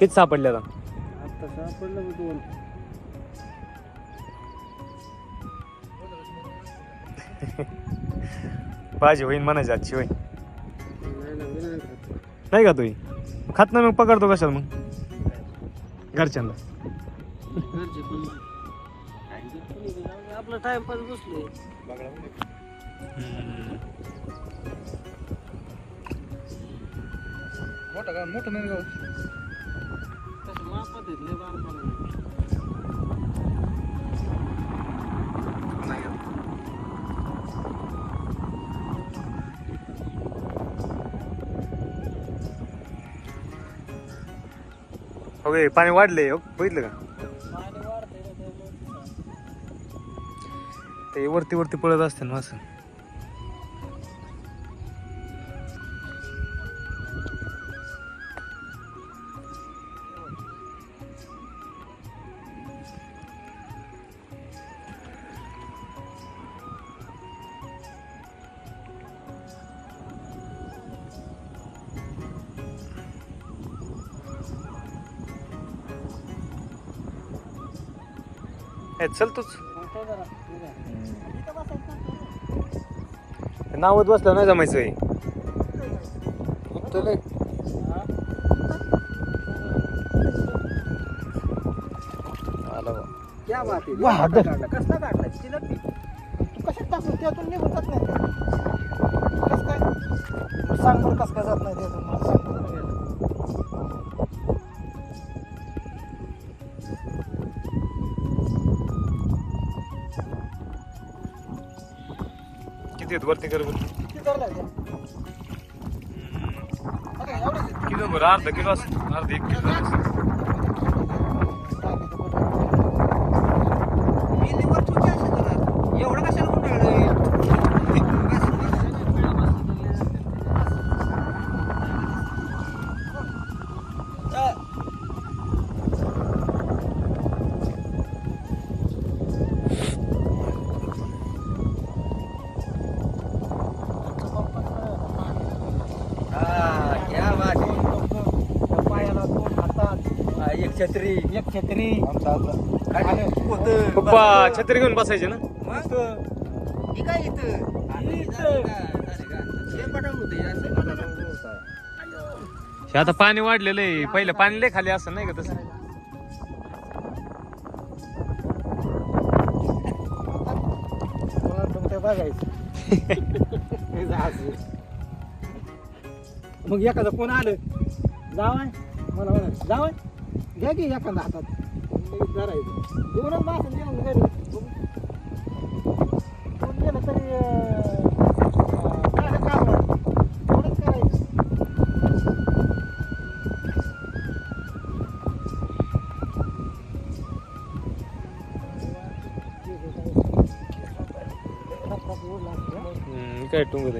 किती सापडले आता? आता सापडलं बघ दोन. भाजी होईन म्हणायची आजची होईन. नाही ना मी नाही खात. नाही का तुम्ही खात नाही मग पकडतो कशाला मग? घरच्यांना. घरचे पण खायचे कोणी बी जाऊ दे, आपला टाइमपास बसलोय मोठं का? मोठं नाही गाव ओके पाणी वाढले हो बघितलं का. ते वरती वरती पळत असते ना असं चल तूच. नावत बसलं नाही जमायचं हे. हा? आला बा. क्या बात आहे वा, कसला हात- काढला कसला काढला चिलट तू कशात टाकून त्यातून निघून जात नाही? कस काय सांग बरं कस काय जात नाही त्यातून मला सांग किती आहेत वरती कर बरं. किती किलो बरं अर्धा किलो असं अर्धा एक किलो. एवढं कसं छत्री. एक छत्री. आमचा खाली पोतं. पप्पा छत्री घेऊन बसायचे ना? मग? हे काय इथं? आणि? हे होतं, होतं. आता पाणी वाढलेलं आहे. पहिलं पाणी लय खाली असं नाही का तसं? बघायचं. हे. मग एखादं कोण आलं. जावाय मला म्हणा जावाय घ्या की एखादा हातात लगेच धरायचं दोनच मास घेऊन घरी कोण गेलं तरी अं, अं, काय काम आहे? थोडंच करायचं हम्म, काय टुंगत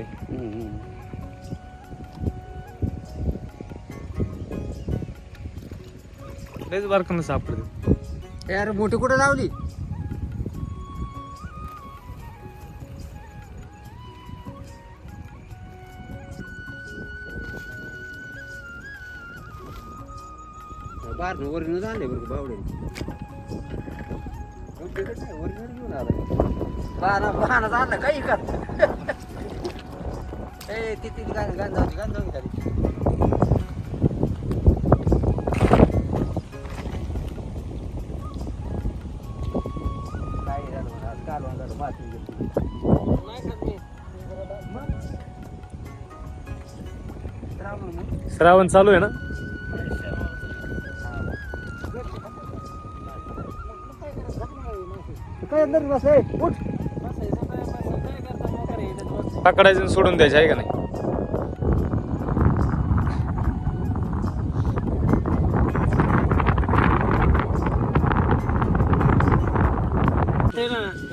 लयच बारकांना सापडते यार मोठी कुठं लावली? बार वरण झाले बरं बावडे बाणा बाणा झाला काही का ए तिथे ती गाण गाण खाली. श्रावण चालू आहे ना? पकडायचं सोडून द्यायचं आहे का नाही? ना